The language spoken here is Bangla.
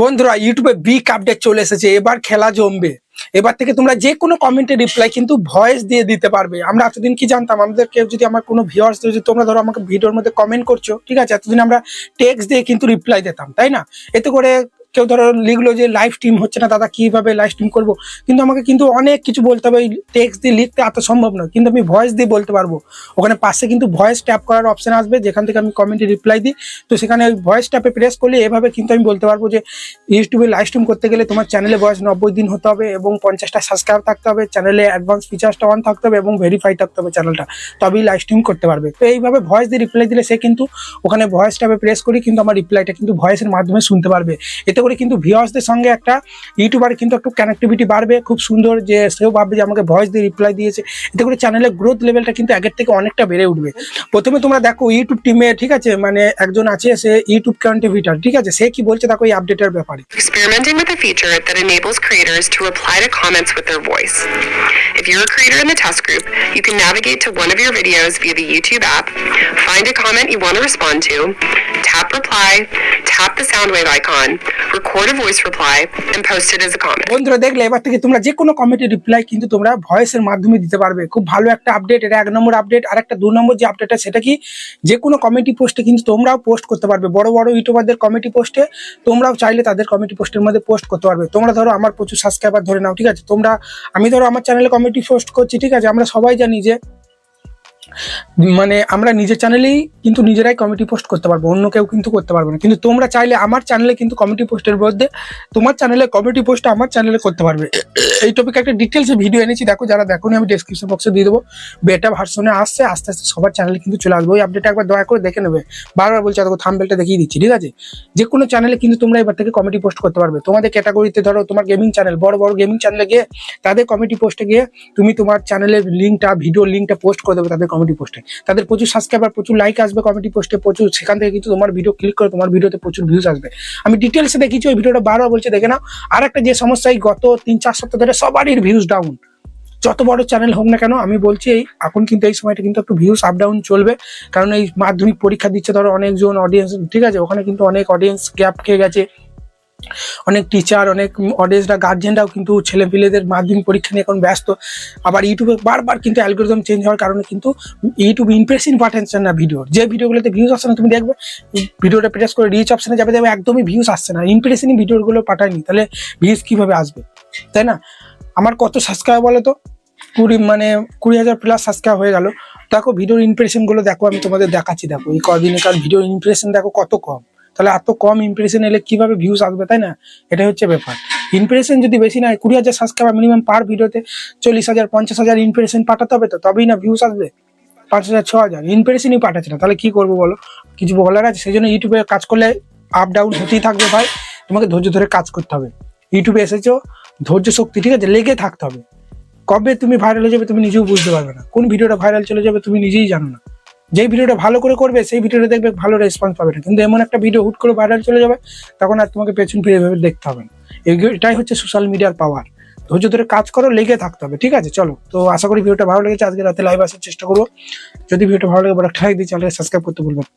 বন্ধুরা ইউটিউবে বিগ আপডেট চলে এসেছে, এবার খেলা জমবে। এবার থেকে তোমরা যে কোনো কমেন্টে রিপ্লাই কিন্তু ভয়েস দিয়ে দিতে পারবে। আমরা এতদিন কি জানতাম? আমাদের কেউ যদি আমার কোনো ভিউয়ার্স যদি তোমরা ধরো আমাকে ভিডিওর মধ্যে কমেন্ট করছ, ঠিক আছে? এতদিন আমরা টেক্সট দিয়ে কিন্তু রিপ্লাই দিতাম, তাই না? এতে করে কেউ ধরো লিখলো যে লাইভ স্ট্রিম হচ্ছে না, দাদা কীভাবে লাইভ স্ট্রিম করব? কিন্তু আমাকে কিন্তু অনেক কিছু বলতে হবে, ওই টেক্সট দিয়ে লিখতে এত সম্ভব নয়। কিন্তু আমি ভয়েস দিয়ে বলতে পারব। ওখানে পাশে কিন্তু ভয়েস ট্যাপ করার অপশন আসবে, যেখান থেকে আমি কমেন্টে রিপ্লাই দিই। তো সেখানে ওই ভয়েস ট্যাপে প্রেস করলে এভাবে কিন্তু আমি বলতে পারব যে ইউটিউবে লাইভ স্ট্রিম করতে গেলে তোমার চ্যানেলে বয়স নব্বই দিন হতে হবে এবং পঞ্চাশটা সাবস্ক্রাইব থাকতে হবে চ্যানেলে অ্যাডভান্স ফিচার্সটা অন থাকতে হবে এবং ভেরিফাই থাকতে হবে চ্যানেলটা তবেই লাইভ স্ট্রিম করতে পারবে। তো এইভাবে ভয়েস দিয়ে রিপ্লাই দিলে সে কিন্তু ওখানে ভয়েস ট্যাপে প্রেস করি কিন্তু আমার রিপ্লাইটা কিন্তু ভয়েসের মাধ্যমে শুনতে পারবে। এতে করে কিন্তু ভিউয়ার্সদের সঙ্গে একটা ইউটিউবার কিন্তু একটু কানেক্টিভিটি বাড়বে খুব সুন্দর যে সেও ভাববে যে আমাকে ভয়েস দিয়ে রিপ্লাই দিয়েছে এতে করে চ্যানেলের গ্রোথ লেভেলটা কিন্তু আগের থেকে অনেকটা বেড়ে উঠবে প্রথমে তোমরা দেখো ইউটিউব টিমে ঠিক আছে মানে একজন আছে সে ইউটিউব কন্ট্রিবিউটার ঠিক আছে সে কি বলছে দেখো এই আপডেটের ব্যাপারে experimenting with a feature that enables creators to reply to comments with their voice. If you're a creator in the test group, you can navigate to one of your videos via the YouTube app, find a comment you want to respond to, tap reply, tap the sound wave icon, record a voice reply, and post it as a comment. বন্ধুরা দেখলে এবার থেকে তোমরা যে কোনো কমেন্টের রিপ্লাই কিন্তু তোমরা ভয়েসের মাধ্যমে দিতে পারবে। খুব ভালো একটা আপডেট এটা এক নম্বর আপডেট আর একটা দু নম্বর যে আপডেটটা সেটা কি? যে কোনো কমেন্টি পোস্টে কিন্তু তোমরাও পোস্ট করতে পারবে। বড় বড় ইউটিউবারদের কমেন্টি পোস্টে তোমরাও চাইলে তাদের কমেন্টি পোস্টের মধ্যে পোস্ট করতে পারবে। তোমরা ধরো আমার প্রচুর সাবস্ক্রাইবার ধরে নাও ঠিক আছে? তোমরা আমি ধরো আমার চ্যানেলে কমেন্টি পোস্ট করছি ঠিক আছে? আমরা সবাই জানি যে মানে আমরা নিজের চ্যানেলেই কিন্তু নিজেরাই কমেডি পোস্ট করতে পারব, অন্য কেউ কিন্তু করতে পারবে না। কিন্তু তোমরা চাইলে আমার চ্যানেলে কিন্তু কমেডি পোস্টের মধ্যে তোমার চ্যানেলে কমেডি পোস্ট আমার চ্যানেলে করতে পারবে। এই টপিকে একটা ডিটেলসে ভিডিও এনেছি, দেখো যারা দেখো আমি ডেসক্রিপশন বক্সে দিয়ে দেবো। বেটা ভার্সনে আসছে, আস্তে আস্তে সবার চ্যানেলে কিন্তু চলে আসবে। ওই আপডেটটা একবার দয়া করে দেখে নেবে। বারবার বলছি, দেখো থাম্বেলটা দেখিয়ে দিচ্ছি, ঠিক আছে? যে কোনো চ্যানেলে কিন্তু তোমরা এবার থেকে কমেডি পোস্ট করতে পারবে। তোমাদের ক্যাটাগরিতে ধরো তোমার গেমিং চ্যানেল বড় বড় গেমিং চ্যানেলে গিয়ে তাদের কমেডি পোস্টে গিয়ে তুমি তোমার চ্যানেলের লিঙ্কটা ভিডিও লিঙ্কটা পোস্ট করে দেবে তাদের কমেডি পোস্টে তাদের প্রচুর সাবস্ক্রাইবার প্রচুর লাইক আসবে কমেডি পোস্টে প্রচুর সেখান থেকে কিন্তু তোমার ভিডিও ক্লিক করে তোমার ভিডিওতে প্রচুর ভিউজ আসবে। আমি ডিটেলসে দেখিয়েছি, ওই ভিডিওটা বারবার বলছে, দেখে নাও। আর একটা যে সমস্যা, এই গত তিন, চার সপ্তাহ ধরে সবারই ভিউজ ডাউন যত বড় চ্যানেল হোক না কেন, আমি বলছি এই, এখন কিন্তু এই সময়টা কিন্তু একটু ভিউস আপ ডাউন চলবে। কারণ এই মাধ্যমিক পরীক্ষা দিচ্ছে ধরো অনেকজন অডিয়েন্স ঠিক আছে? ওখানে কিন্তু অনেক অডিয়েন্স গ্যাপ খেয়ে গেছে। অনেক টিচার অনেক অডিয়েন্সরা গার্জেনরাও কিন্তু ছেলে পিলেদের মাধ্যমিক পরীক্ষা নিয়ে এখন ব্যস্ত। আবার ইউটিউবে বারবার কিন্তু অ্যালগোরিদম চেঞ্জ হওয়ার কারণে কিন্তু ইউটিউব ইমপ্রেশন পাঠাচ্ছে না ভিডিও যে ভিডিওগুলোতে ভিউজ আসছে না, তুমি দেখবে ভিডিওটা প্রেস করে রিচ অপশানে যাবে দেখবে একদমই ভিউজ আসছে না। ইমপ্রেশনই ভিডিওগুলো পাঠায়নি, তাহলে ভিউজ কীভাবে আসবে? তাই না? আমার কত সাবস্ক্রাইব বলো তো? কুড়ি মানে কুড়ি হাজার প্লাস সাবস্ক্রাইব হয়ে গেল। দেখো ভিডিওর ইমপ্রেশনগুলো দেখো, আমি তোমাদের দেখাচ্ছি। দেখো, এই কদিনকার ভিডিও ইমপ্রেশন দেখো কত কম। তাহলে এত কম ইমপ্রেশন এলে কীভাবে ভিউজ আসবে, তাই না? এটাই হচ্ছে ব্যাপার। ইমপ্রেশন যদি বেশি না হয়, কুড়ি হাজার সাবস্ক্রাইবার মিনিমাম পার ভিডিওতে চল্লিশ হাজার, পঞ্চাশ হাজার ইমপ্রেশন পাঠাতে হবে তো, তবেই না ভিউজ আসবে। পাঁচ হাজার, ছ হাজার ইমপ্রেশনই পাঠাচ্ছে না। তাহলে কি করব বলো? কিছু বলার আছে? সেই জন্য ইউটিউবে কাজ করলে আপ ডাউন হতেই থাকবে ভাই। তোমাকে ধৈর্য ধরে কাজ করতে হবে। ইউটিউবে এসেছ, ধৈর্য শক্তি, ঠিক আছে? লেগে থাকতে হবে। কবে তুমি ভাইরাল হয়ে যাবে তুমি নিজেও বুঝতে পারবে না। কোন ভিডিওটা ভাইরাল চলে যাবে তুমি নিজেই জানো না। যেই ভিডিওটা ভালো করে করবে, সেই ভিডিওটা দেখবে ভালো রেসপন্স পাবে না। কিন্তু এমন একটা ভিডিও হুট করে ভাইরাল চলে যাবে, তখন আর তোমাকে পেছন ফিরে ভেবে দেখতে হবে না। এটাই হচ্ছে সোশ্যাল মিডিয়ার পাওয়ার ধৈর্য ধরে কাজ করো, লেগে থাকতে হবে, ঠিক আছে? চলো, তো আশা করি ভিডিওটা ভালো লেগেছে। আজকে রাতে লাইভ আসার চেষ্টা করব। যদি ভিডিওটা ভালো লাগে একটা লাইক দিয়ে চ্যানেলকে সাবস্ক্রাইব করতে ভুলবেন না।